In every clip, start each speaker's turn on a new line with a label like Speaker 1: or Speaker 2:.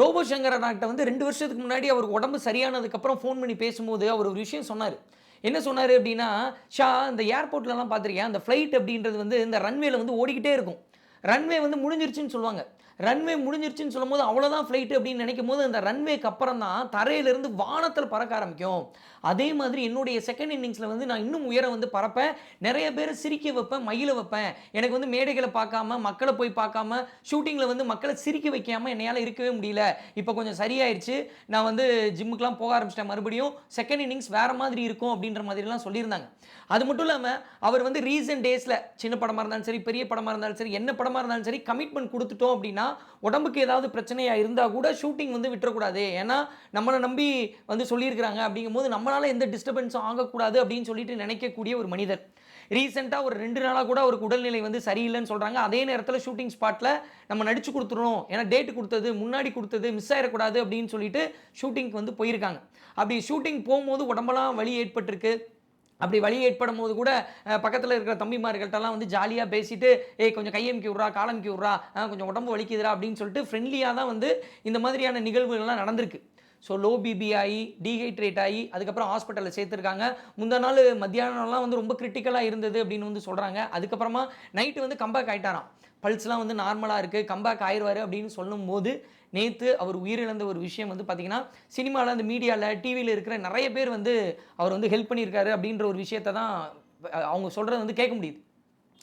Speaker 1: Robot Shankar அண்ணாக்கிட்ட வந்து ரெண்டு வருஷத்துக்கு முன்னாடி அவருக்கு உடம்பு சரியானதுக்கப்புறம் ஃபோன் பண்ணி பேசும்போது அவர் ஒரு விஷயம் சொன்னார். என்ன சொன்னார் அப்படின்னா ஷா இந்த ஏர்போர்ட்லலாம் பார்த்துருக்கேன் அந்த ஃப்ளைட் அப்படின்றது வந்து இந்த ரன்வேல வந்து ஓடிக்கிட்டே இருக்கும். ரன்வே வந்து முடிஞ்சிருச்சுன்னு சொல்லுவாங்க. ரன்வே முடிஞ்சிருச்சுன்னு சொல்லும்போது அவ்வளோதான் ஃப்ளைட்டு அப்படின்னு நினைக்கும் போது அந்த ரன்வேக்கு அப்புறம் தான் தரையிலிருந்து வானத்தில் பறக்க ஆரம்பிக்கும். அதே மாதிரி என்னுடைய செகண்ட் இன்னிங்ஸில் வந்து நான் இன்னும் உயர வந்து பறப்பேன். நிறைய பேரை சிரிக்க வைப்பேன் மயில வைப்பேன். எனக்கு வந்து மேடைகளை பார்க்காம மக்களை போய் பார்க்காம ஷூட்டிங்கில் வந்து மக்களை சிரிக்க வைக்காமல் என்னையால் இருக்கவே முடியல. இப்போ கொஞ்சம் சரியாயிருச்சு. நான் வந்து ஜிம்முக்கெலாம் போக ஆரம்பிச்சிட்டேன். மறுபடியும் செகண்ட் இன்னிங்ஸ் வேறு மாதிரி இருக்கும் அப்படின்ற மாதிரிலாம் சொல்லியிருந்தாங்க. அது மட்டும் இல்லாமல் அவர் வந்து ரீசன்ட் டேஸில் சின்ன படமாக இருந்தாலும் சரி பெரிய படமாக இருந்தாலும் சரி என்ன படமாக இருந்தாலும் சரி கமிட்மெண்ட் கொடுத்துட்டோம் அப்படின்னா உடம்புக்கு ஏதாவது பிரச்சனையாக இருந்தால் கூட ஷூட்டிங் வந்து விட்டுறக்கூடாது. ஏன்னா நம்மளை நம்பி வந்து சொல்லியிருக்கிறாங்க அப்படிங்கும்போது நம்மளால் எந்த டிஸ்டர்பன்ஸும் ஆகக்கூடாது அப்படின்னு சொல்லிட்டு நினைக்கக்கூடிய ஒரு மனிதர். ரீசெண்டாக ஒரு ரெண்டு நாளாக கூட அவருக்கு உடல்நிலை வந்து சரியில்லைன்னு சொல்கிறாங்க அதே நேரத்தில் ஷூட்டிங் ஸ்பாட்டில் நம்ம நடிச்சு கொடுத்துடணும். ஏன்னா டேட் கொடுத்தது முன்னாடி கொடுத்தது மிஸ் ஆகிடக்கூடாது அப்படின்னு சொல்லிட்டு ஷூட்டிங்க்கு வந்து போயிருக்காங்க. அப்படி ஷூட்டிங் போகும்போது உடம்பெல்லாம் வலி ஏற்பட்டிருக்கு. அப்படி வழி ஏற்படும் போது கூட பக்கத்தில் இருக்கிற தம்பிமார்கள்ட்டெல்லாம் வந்து ஜாலியாக பேசிட்டு ஏய் கொஞ்சம் கையமுக்கி விட்றா காலமுக்கி விட்றா கொஞ்சம் உடம்பு வலிக்குதுடா அப்படின்னு சொல்லிட்டு ஃப்ரெண்ட்லியாக தான் வந்து இந்த மாதிரியான நிகழ்வுகள்லாம் நடந்திருக்கு. ஸோ லோ பிபி ஆகி டீஹைட்ரேட் ஆகி அதுக்கப்புறம் ஹாஸ்பிட்டலில் சேர்த்துருக்காங்க. முந்தா நாள் மத்தியானம்லாம் வந்து ரொம்ப கிரிட்டிக்கலாக இருந்தது அப்படின்னு வந்து சொல்கிறாங்க அதுக்கப்புறமா நைட்டு வந்து கம்பேக் ஆகிட்டாராம் பல்ஸ்லாம் வந்து நார்மலாக இருக்குது கம்பேக் ஆயிடுவார் அப்படின்னு சொல்லும்போது நேற்று அவர் உயிரிழந்த ஒரு விஷயம் வந்து பார்த்தீங்கன்னா சினிமாவில் அந்த மீடியாவில் டிவியில் இருக்கிற நிறைய பேர் வந்து அவர் வந்து ஹெல்ப் பண்ணியிருக்காரு அப்படின்ற ஒரு விஷயத்தை தான் அவங்க சொல்கிறத வந்து கேட்க முடியுது.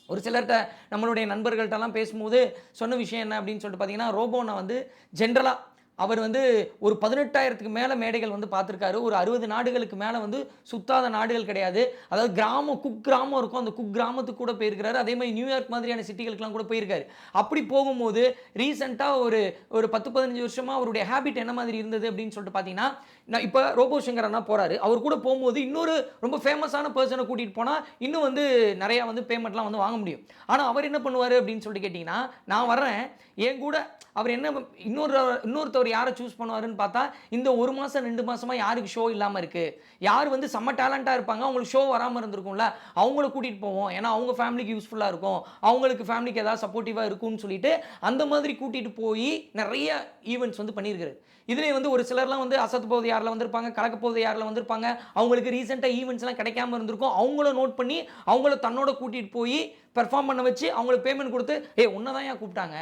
Speaker 1: ஒரு சிலர்கிட்ட நம்மளுடைய நண்பர்கள்ட்டெல்லாம் பேசும்போது சொன்ன விஷயம் என்ன அப்படின்னு சொல்லிட்டு பார்த்தீங்கன்னா ரோபோனை வந்து ஜென்ரலாக அவர் வந்து ஒரு பதினெட்டாயிரத்துக்கு மேலே மேடைகள் வந்து பார்த்துருக்காரு. ஒரு அறுபது நாடுகளுக்கு மேலே வந்து சுத்தாத நாடுகள் கிடையாது. அதாவது கிராமம் குக் கிராமம் இருக்கும். அந்த குக் கிராமத்துக்கு கூட போயிருக்கிறாரு. அதே மாதிரி நியூயார்க் மாதிரியான சிட்டிகளுக்கெலாம் கூட போயிருக்காரு. அப்படி போகும்போது ரீசெண்டாக ஒரு ஒரு பத்து பதினஞ்சு வருஷமாக அவருடைய ஹேபிட் என்ன மாதிரி இருந்தது அப்படின்னு சொல்லிட்டு பார்த்தீங்கன்னா நான் இப்போ ரோபோ சங்கர் அண்ணா போகிறாரு அவர் கூட போகும்போது இன்னொரு ரொம்ப ஃபேமஸான பர்சனை கூட்டிகிட்டு போனால் இன்னும் வந்து நிறையா வந்து பேமெண்ட்லாம் வந்து வாங்க முடியும். ஆனால் அவர் என்ன பண்ணுவார் அப்படின்னு சொல்லிட்டு கேட்டிங்கன்னா நான் வர்றேன். என் கூட அவர் என்ன இன்னொரு இன்னொருத்தவர் யாரை சூஸ் பண்ணுவாருன்னு பார்த்தா இந்த ஒரு மாதம் ரெண்டு மாதமாக யாருக்கு ஷோ இல்லாமல் இருக்குது யார் வந்து செம்ம டேலண்ட்டாக இருப்பாங்க. அவங்களுக்கு ஷோ வராமல் இருந்திருக்கும்ல. அவங்கள கூட்டிகிட்டு போவோம். ஏன்னா அவங்க ஃபேமிலிக்கு யூஸ்ஃபுல்லாக இருக்கும். அவங்களுக்கு ஃபேமிலிக்கு ஏதாவது சப்போர்ட்டிவாக இருக்கும்னு சொல்லிட்டு அந்த மாதிரி கூட்டிகிட்டு போய் நிறைய ஈவெண்ட்ஸ் வந்து பண்ணியிருக்காரு இதுலேயே வந்து ஒரு சிலர்லாம் வந்து அசத்து போகுது யாரில் வந்திருப்பாங்க கலக்க போகுது யாரில் வந்திருப்பாங்க அவங்களுக்கு ரீசெண்டாக ஈவெண்ட்ஸ்லாம் கிடைக்காம இருந்திருக்கும். அவங்கள நோட் பண்ணி அவங்கள தன்னோட கூட்டிகிட்டு போய் பெர்ஃபார்ம் பண்ண வச்சு அவங்களுக்கு பேமெண்ட் கொடுத்து ஏ உன்னை தான் ஏன் கூப்பிட்டாங்க.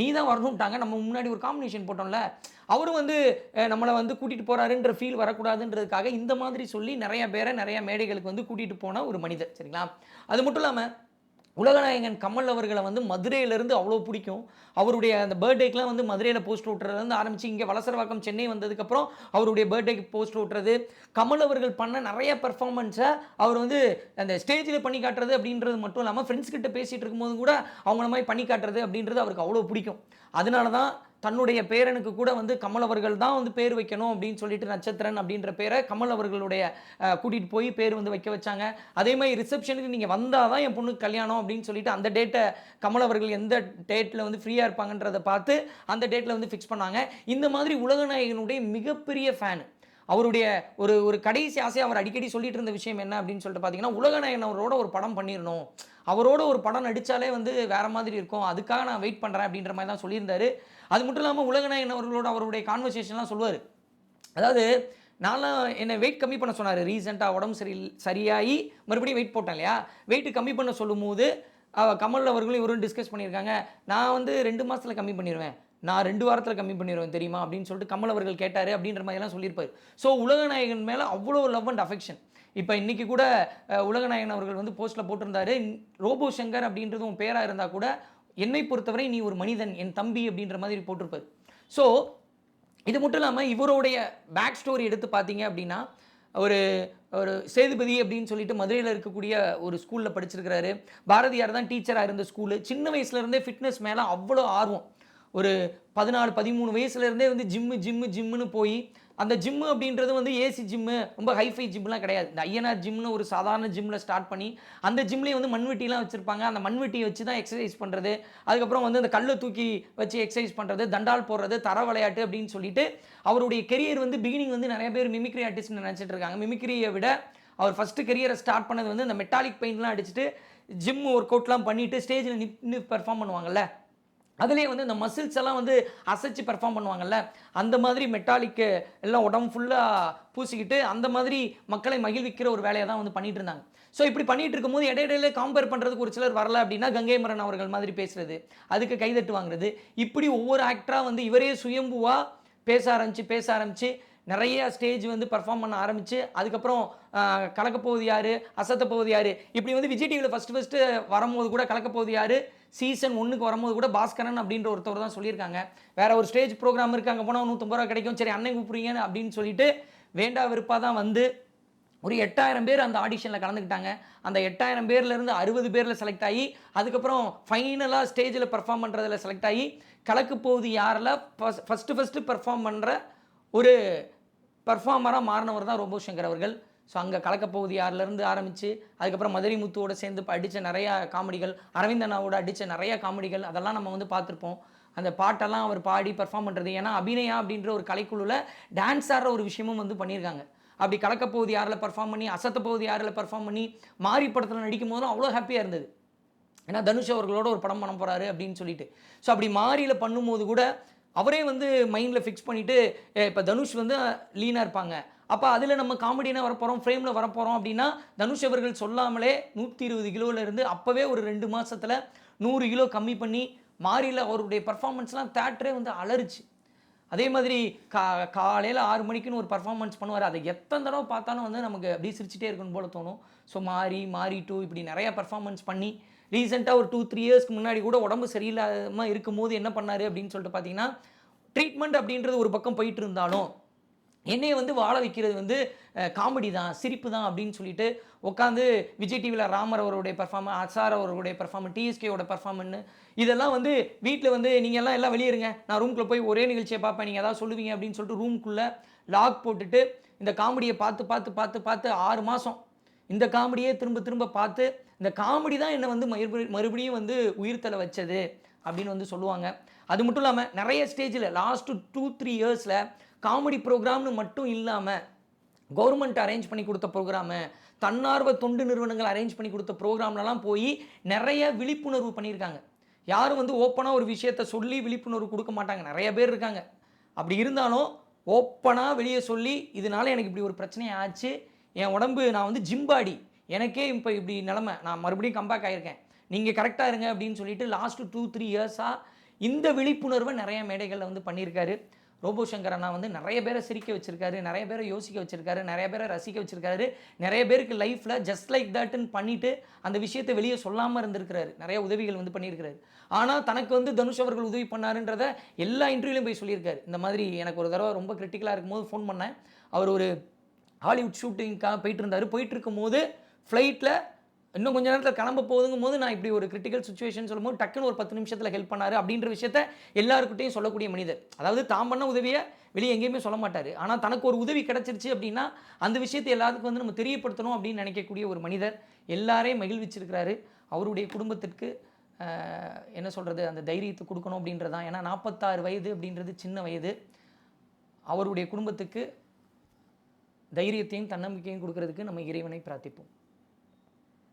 Speaker 1: நீ தான் வரணும்ட்டாங்க. நம்ம முன்னாடி ஒரு காம்பினேஷன் போட்டோம்ல. அவரும் வந்து நம்மளை வந்து கூட்டிகிட்டு போகிறாருன்ற ஃபீல் வரக்கூடாதுன்றதுக்காக இந்த மாதிரி சொல்லி நிறைய பேரை நிறைய மேடைகளுக்கு வந்து கூட்டிகிட்டு போன ஒரு மனிதர். சரிங்களா? அது மட்டும் இல்லாமல் உலகநாயகன் கமல் அவர்களை வந்து மதுரையிலேருந்து அவ்வளோ பிடிக்கும். அவருடைய அந்த பர்த்டேக்கெலாம் வந்து மதுரையில் போஸ்ட் ஓட்டுறதுலேருந்து ஆரம்பித்து இங்கே வலசரவாக்கம் சென்னை வந்ததுக்கப்புறம் அவருடைய பர்த்டேக்கு போஸ்ட் ஓட்டுறது. கமல் அவர்கள் பண்ண நிறைய பெர்ஃபார்மன்ஸை அவர் வந்து அந்த ஸ்டேஜில் பண்ணி காட்டுறது அப்படின்றது மட்டும் இல்லாமல் ஃப்ரெண்ட்ஸ் கிட்ட பேசிகிட்டு இருக்கும்போது கூட அவங்கள மாதிரி பண்ணி காட்டுறது அப்படின்றது அவருக்கு அவ்வளோ பிடிக்கும். அதனால தான் தன்னுடைய பேரனுக்கு கூட வந்து கமல் அவர்கள் தான் வந்து பேர் வைக்கணும் அப்படின்னு சொல்லிட்டு நட்சத்திரன் அப்படின்ற பேரை கமல் அவர்களுடைய கூட்டிகிட்டு போய் பேர் வந்து வைக்க வச்சாங்க. அதே மாதிரி ரிசப்ஷனுக்கு நீங்கள் வந்தால் தான் என் பொண்ணுக்கு கல்யாணம் அப்படின்னு சொல்லிட்டு அந்த டேட்டை கமல் அவர்கள் எந்த டேட்டில் வந்து ஃப்ரீயாக இருப்பாங்கன்றதை பார்த்து அந்த டேட்டில் வந்து ஃபிக்ஸ் பண்ணாங்க. இந்த மாதிரி உலகநாயகனுடைய மிகப்பெரிய ஃபேனு அவருடைய ஒரு ஒரு கடைசி ஆசையை அவர் அடிக்கடி சொல்லிட்டு இருந்த விஷயம் என்ன அப்படின்னு சொல்லிட்டு பார்த்தீங்கன்னா உலகநாயகன் அவரோட ஒரு படம் பண்ணிடணும். அவரோட ஒரு படம் நடித்தாலே வந்து வேற மாதிரி இருக்கும். அதுக்காக நான் வெயிட் பண்ணுறேன் அப்படின்ற மாதிரி தான் சொல்லியிருந்தார். அது மட்டும் இல்லாமல் உலகநாயகன் அவர்களோட அவருடைய கான்வர்சேஷன்லாம் சொல்லுவார். அதாவது நான்லாம் என்னை வெயிட் கம்மி பண்ண சொன்னார். ரீசெண்டாக உடம்பு சரி சரியாகி மறுபடியும் வெயிட் போட்டேன் இல்லையா? வெயிட்டு கம்மி பண்ண சொல்லும்போது அவ கமல் அவர்களும் இவரும் டிஸ்கஸ் பண்ணியிருக்காங்க. நான் வந்து ரெண்டு மாதத்தில் கம்மி பண்ணிடுவேன் நான் ரெண்டு வாரத்தில் கம்மி பண்ணிடுவேன் தெரியுமா? அப்படின்னு சொல்லிட்டு கமல் அவர்கள் கேட்டார் அப்படின்ற மாதிரிலாம் சொல்லியிருப்பார். ஸோ உலகநாயகன் மேலே அவ்வளோ லவ் அண்ட் அஃபெக்ஷன் இப்போ இன்றைக்கி கூட உலகநாயகன் அவர்கள் வந்து போஸ்ட்டில் போட்டிருந்தாரு. ரோபோ சங்கர் அப்படின்றது உன் பேராக இருந்தால் கூட என்னை பொறுத்தவரை நீ ஒரு மனிதன் என் தம்பி அப்படின்ற மாதிரி போட்டிருப்பார். ஸோ இது மட்டும் இல்லாமல் இவருடைய பேக் ஸ்டோரி எடுத்து பார்த்தீங்க அப்படின்னா ஒரு ஒரு சேதுபதி அப்படின்னு சொல்லிட்டு மதுரையில் இருக்கக்கூடிய ஒரு ஸ்கூலில் படிச்சிருக்கிறாரு. பாரதியார் தான் டீச்சராக இருந்த ஸ்கூலு சின்ன வயசுலேருந்தே ஃபிட்னஸ் மேலே அவ்வளோ ஆர்வம். ஒரு பதினாலு பதிமூணு வயசுலேருந்தே வந்து ஜிம்மு ஜிம்மு ஜிம்முன்னு போய் அந்த ஜிம்மு அப்படின்றது வந்து ஏசி ஜிம்மு ரொம்ப ஹைஃபை ஜிம்லாம் கிடையாது. இந்த ஐஎன்ஆர் ஜிம்னு ஒரு சாதாரண ஜிம்மில் ஸ்டார்ட் பண்ணி அந்த ஜிம்லேயே வந்து மண்வெட்டிலாம் வச்சுருப்பாங்க. அந்த மண்வெட்டியை வச்சு தான் எக்ஸசைஸ் பண்ணுறது அதுக்கப்புறம் வந்து அந்த கல்லை தூக்கி வச்சு எக்ஸசைஸ் பண்ணுறது தண்டால் போடுறது தர விளையாட்டு அப்படின்னு சொல்லிட்டு அவருடைய கெரியர் வந்து பிகினிங் வந்து நிறைய பேர் மிமிக்ரி ஆர்டிஸ்ட்னு நினச்சிட்டு இருக்காங்க. மிமிக்ரியை விட அவர் ஃபஸ்ட்டு கெரியரை ஸ்டார்ட் பண்ணது வந்து இந்த மெட்டாலிக் பெயிண்ட்லாம் அடிச்சுட்டு ஜிம் ஒர்க் அவுட்லாம் பண்ணிவிட்டு ஸ்டேஜில் நின்று பெர்ஃபார்ம் பண்ணுவாங்கல்ல? அதுலேயே வந்து இந்த மசில்ஸ் எல்லாம் வந்து அசைச்சு பெர்ஃபார்ம் பண்ணுவாங்கல்ல அந்த மாதிரி மெட்டாலிக்கு எல்லாம் உடம்பு ஃபுல்லாக பூசிக்கிட்டு அந்த மாதிரி மக்களை மகிழ்விக்கிற ஒரு வேலையை தான் வந்து பண்ணிட்டு இருந்தாங்க. ஸோ இப்படி பண்ணிட்டு இருக்கும்போது இடையிடையில காம்பேர் பண்ணுறதுக்கு ஒரு சிலர் வரல அப்படின்னா கங்கை மரன் அவர்கள் மாதிரி பேசுறது அதுக்கு கைதட்டு வாங்குறது. இப்படி ஒவ்வொரு ஆக்டராக வந்து இவரே சுயம்புவாக பேச ஆரம்பிச்சு பேச ஆரம்பிச்சு நிறைய ஸ்டேஜ் வந்து பர்ஃபார்ம் பண்ண ஆரம்பித்து அதுக்கப்புறம் கலக்கப்போகுது கலக்கப்போவது அசத்தப்போகுது அசத்த போவது இப்படி வந்து விஜய் டிவியில் ஃபஸ்ட்டு ஃபஸ்ட்டு வரும்போது கூட கலக்கப்போகுது யார்? சீசன் ஒன்றுக்கு வரும்போது கூட பாஸ்கரன் அப்படின்ற ஒருத்தவர் தான் சொல்லியிருக்காங்க. வேறு ஒரு ஸ்டேஜ் ப்ரோக்ராம் இருக்குது அங்கே போனால் நூற்றம்பது ரூபா கிடைக்கும். சரி அன்னை கூப்பிடுங்க அப்படின்னு சொல்லிட்டு வேண்டா விருப்பாக தான் வந்து ஒரு எட்டாயிரம் பேர் அந்த ஆடிஷனில் கலந்துக்கிட்டாங்க. அந்த எட்டாயிரம் பேர்லேருந்து அறுபது பேரில் செலக்ட் ஆகி அதுக்கப்புறம் ஃபைனலாக ஸ்டேஜில் பெர்ஃபார்ம் பண்ணுறதுல செலக்ட் ஆகி கலக்கு போகுது யாரில்? ஃபஸ்ட்டு ஃபஸ்ட்டு பெர்ஃபார்ம் பண்ணுற ஒரு பர்ஃபார்மராக மாறினவர் தான் ரோபோ சங்கர் அவர்கள். ஸோ அங்கே கலக்கப்பகுதி யாரிலேருந்து ஆரம்பித்து அதுக்கப்புறம் மதுரை முத்துவோட சேர்ந்து அடித்த நிறையா காமெடிகள் அரவிந்த் அண்ணாவோட அடித்த நிறையா காமெடிகள் அதெல்லாம் நம்ம வந்து பார்த்துருப்போம். அந்த பாட்டெல்லாம் அவர் பாடி பர்ஃபார்ம் பண்ணுறது ஏன்னா அபிநயா அப்படின்ற ஒரு கலைக்குழுவில் டான்ஸ் ஆடுற ஒரு விஷயமும் வந்து பண்ணியிருக்காங்க. அப்படி கலக்கப்போகுது யாரில் பர்ஃபார்ம் பண்ணி அசத்த யாரில் பர்ஃபார்ம் பண்ணி மாறி படத்தில் நடிக்கும் போதும் அவ்வளோ ஹாப்பியாக இருந்தது. ஏன்னா தனுஷ் அவர்களோட ஒரு படம் பண்ண போகிறாரு அப்படின்னு சொல்லிட்டு. ஸோ அப்படி மாறியில் பண்ணும்போது கூட அவரே வந்து மைண்டில் ஃபிக்ஸ் பண்ணிவிட்டு இப்போ தனுஷ் வந்து லீனாக இருப்பாங்க. அப்போ அதில் நம்ம காமெடியாக வரப்போகிறோம் ஃப்ரேமில் வரப்போகிறோம் அப்படின்னா தனுஷ் அவர்கள் சொல்லாமலே நூற்றி இருபது கிலோவிலேருந்து அப்போவே ஒரு ரெண்டு மாதத்தில் நூறு கிலோ கம்மி பண்ணி மாறியில் அவருடைய பர்ஃபார்மன்ஸ்லாம் தேட்டரே வந்து அலறிச்சு. அதே மாதிரி கா காலையில் ஆறு மணிக்குன்னு ஒரு பர்ஃபார்மன்ஸ் பண்ணுவார். அதை எத்தனை தடவை பார்த்தாலும் வந்து நமக்கு அப்படியே சிரிச்சிட்டே இருக்கணும் போல தோணும். ஸோ மாறி மாறி டூ இப்படி நிறையா பர்ஃபார்மன்ஸ் பண்ணி ரீசெண்டாக ஒரு டூ த்ரீ இயர்ஸ்க்கு முன்னாடி கூட உடம்பு சரியில்லாமல் இருக்கும்போது என்ன பண்ணார் அப்படின்னு சொல்லிட்டு பார்த்தீங்கன்னா ட்ரீட்மெண்ட் அப்படின்றது ஒரு பக்கம் போயிட்டு இருந்தாலும் என்னையை வந்து வாழ வைக்கிறது வந்து காமெடி தான் சிரிப்பு தான் அப்படின்னு சொல்லிட்டு உட்காந்து விஜய் டிவியில் ராமர் அவருடைய பர்ஃபார்ம் அசார் அவருடைய பர்ஃபார்மன் டிஎஸ்கேயோட பர்ஃபார்மன்னு இதெல்லாம் வந்து வீட்டில் வந்து நீங்கள் எல்லாம் எல்லாம் வெளியிருங்க நான் ரூம்குள்ளே போய் ஒரே நிகழ்ச்சியை பார்ப்பேன். நீங்கள் ஏதாவது சொல்லுவீங்க அப்படின்னு சொல்லிட்டு ரூம்குள்ளே லாக் போட்டுட்டு இந்த காமெடியை பார்த்து பார்த்து பார்த்து பார்த்து ஆறு மாதம் இந்த காமெடியே திரும்ப திரும்ப பார்த்து இந்த காமெடி தான் என்னை வந்து மறுபடி மறுபடியும் வந்து உயிர்த்தலை வச்சது அப்படின்னு வந்து சொல்லுவாங்க. அது மட்டும் இல்லாமல் நிறைய ஸ்டேஜில் லாஸ்ட்டு டூ த்ரீ இயர்ஸில் காமெடி ப்ரோக்ராம்னு மட்டும் இல்லாமல் கவர்மெண்ட் அரேஞ்ச் பண்ணி கொடுத்த ப்ரோக்ராமு தன்னார்வ தொண்டு நிறுவனங்கள் அரேஞ்ச் பண்ணி கொடுத்த ப்ரோக்ராம்லலாம் போய் நிறைய விழிப்புணர்வு பண்ணியிருக்காங்க. யாரும் வந்து ஓப்பனாக ஒரு விஷயத்த சொல்லி விழிப்புணர்வு கொடுக்க மாட்டாங்க. நிறைய பேர் இருக்காங்க. அப்படி இருந்தாலும் ஓப்பனாக வெளியே சொல்லி இதனால எனக்கு இப்படி ஒரு பிரச்சனை ஆச்சு என் உடம்பு நான் வந்து ஜிம்பாடி எனக்கே இப்போ இப்படி நிலமை. நான் மறுபடியும் கம்பேக் ஆகியிருக்கேன் நீங்கள் கரெக்டாக இருங்க அப்படின்னு சொல்லிட்டு லாஸ்ட்டு டூ த்ரீ இயர்ஸாக இந்த விழிப்புணர்வை நிறைய மேடைகளில் வந்து பண்ணியிருக்காரு. ரோபோ சங்கர் அண்ணா வந்து நிறைய பேரை சிரிக்க வச்சிருக்காரு நிறைய பேரை யோசிக்க வச்சிருக்காரு நிறைய பேரை ரசிக்க வச்சிருக்காரு. நிறைய பேருக்கு லைஃப்பில் ஜஸ்ட் லைக் தட்னு பண்ணிவிட்டு அந்த விஷயத்தை வெளியே சொல்லாமல் இருந்திருக்கிறாரு. நிறைய உதவிகள் வந்து பண்ணியிருக்கிறாரு. ஆனால் தனக்கு வந்து தனுஷ் அவர்கள் உதவி பண்ணாருன்றத எல்லா இன்டர்வியூலையும் போய் சொல்லியிருக்காரு. இந்த மாதிரி எனக்கு ஒரு தடவை ரொம்ப கிரிட்டிக்கலாக இருக்கும்போது ஃபோன் பண்ணேன். அவர் ஒரு ஹாலிவுட் ஷூட்டிங்க்காக போயிட்டு இருந்தார். போயிட்டு இருக்கும்போது ஃப்ளைட்டில் இன்னும் கொஞ்ச நேரத்தில் கிளம்ப போகுதுங்கும் போது நான் இப்படி ஒரு கிரிட்டிக்கல் சுச்சுவேஷன் சொல்லும்போது டக்குன்னு ஒரு பத்து நிமிஷத்தில் ஹெல்ப் பண்ணார் அப்படின்ற விஷயத்த எல்லாருக்கிட்டையும் சொல்லக்கூடிய மனிதர். அதாவது தான் பண்ண உதவியை வெளியே எங்கேயுமே சொல்ல மாட்டார். ஆனால் தனக்கு ஒரு உதவி கிடச்சிருச்சு அப்படின்னா அந்த விஷயத்தை எல்லாத்துக்கும் வந்து நம்ம தெரியப்படுத்தணும் அப்படின்னு நினைக்கக்கூடிய ஒரு மனிதர் எல்லாரையும் மகிழ்விச்சிருக்கிறாரு. அவருடைய குடும்பத்திற்கு என்ன சொல்கிறது அந்த தைரியத்தை கொடுக்கணும் அப்படின்றதான் ஏன்னா நாற்பத்தாறு வயது அப்படின்றது சின்ன வயது. அவருடைய குடும்பத்துக்கு தைரியத்தையும் தன்னம்பிக்கையும் கொடுக்கறதுக்கு நம்ம இறைவனை பிரார்த்திப்போம்.